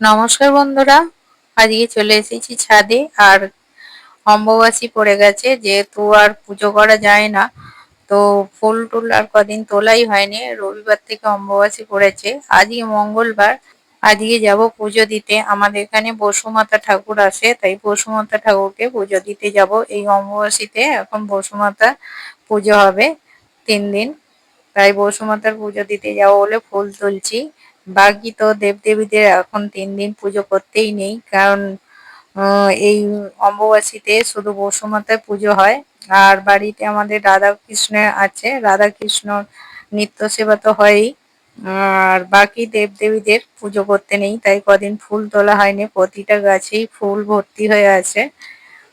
নমস্কার বন্ধুরা, আজকে চলে এসেছি ছাদে আর অম্বুবাসী পড়ে গেছে, যেহেতু আর পুজো করা যায় না, তো ফুল টুল আর কদিন তোলাই হয়নি, রবিবার থেকে অম্বুবাসী পড়েছে, আজকে মঙ্গলবার, আজকে যাব পুজো দিতে, আমাদের এখানে বসুমাতা ঠাকুর আসে, তাই বসুমাতা ঠাকুরকে পুজো দিতে যাব, এই অম্বুবাসীতে এখন বসুমাতা পুজো হবে তিন দিন, তাই বসুমাতার পুজো দিতে যাব বলে ফুল তুলছি বাকি তো দেবদেবীদের এখন তিন দিন পুজো করতেই নেই, কারণ এই অম্বুবাসীতে শুধু বসুমাতায় পুজো হয়। আর বাড়িতে আমাদের রাধা কৃষ্ণ আছে রাধা কৃষ্ণ নিত্য সেবা তো হয়ই। আর বাকি দেবদেবীদের পুজো করতে নেই, তাই কদিন ফুল তোলা হয়নি, প্রতিটা গাছেই ফুল ভর্তি হয়ে আছে।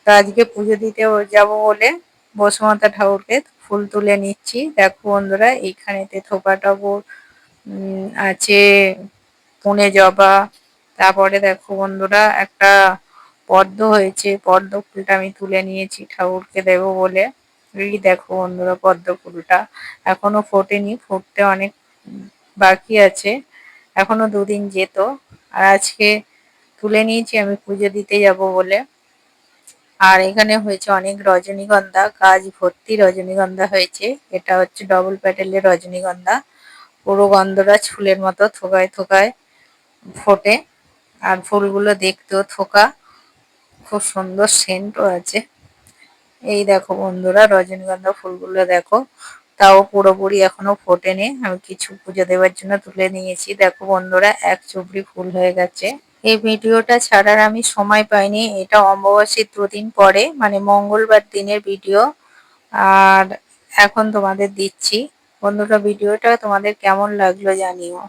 তো আজকে পুজো দিতে যাব বলে বসুমাতা ঠাকুরকে ফুল তুলে নিচ্ছি। দেখো বন্ধুরা, এইখানেতে থোপা ঠাকুর আছে পুনে জবা। তারপরে দেখো বন্ধুরা, একটা পদ্ম হয়েছে। পদ্ম ফুলটা আমি তুলে নিয়েছি ঠাকুরকে দেবো বলে। এই দেখো বন্ধুরা পদ্ম ফুলটা। এখনও ফোটেনি, ফুটতে অনেক বাকি আছে। এখনও দুদিন যেত। আর আজকে তুলে নিয়েছি, আমি পুজো দিতে যাব বলে। আর এখানে হয়েছে অনেক রজনীগন্ধা, কাজ ভর্তি রজনীগন্ধা হয়েছে। এটা হচ্ছে ডবল প্যাটেলের রজনীগন্ধা। পুরো গন্ধরাজ ফুলের মতো থোকায় থোকায় ফোটে। আর ফুলগুলো দেখতেও থোকা। খুব সুন্দর সেন্টও আছে। এই দেখো বন্ধুরা, রজনীগন্ধা ফুলগুলো দেখো। তাও পুরোপুরি এখনও ফোটেনি। আমি কিছু পুজো দেওয়ার জন্য তুলে নিয়েছি। দেখো বন্ধুরা, এক চুবড়ি ফুল হয়ে গেছে। এই ভিডিওটা ছাড়ার আমি সময় পাইনি। এটা অমাবস্যীর দুদিন পরে মানে মঙ্গলবার দিনের ভিডিও। আর এখন তোমাদের দিচ্ছি। বন্ধুরা ভিডিওটা তোমাদের কেমন লাগল জানিও।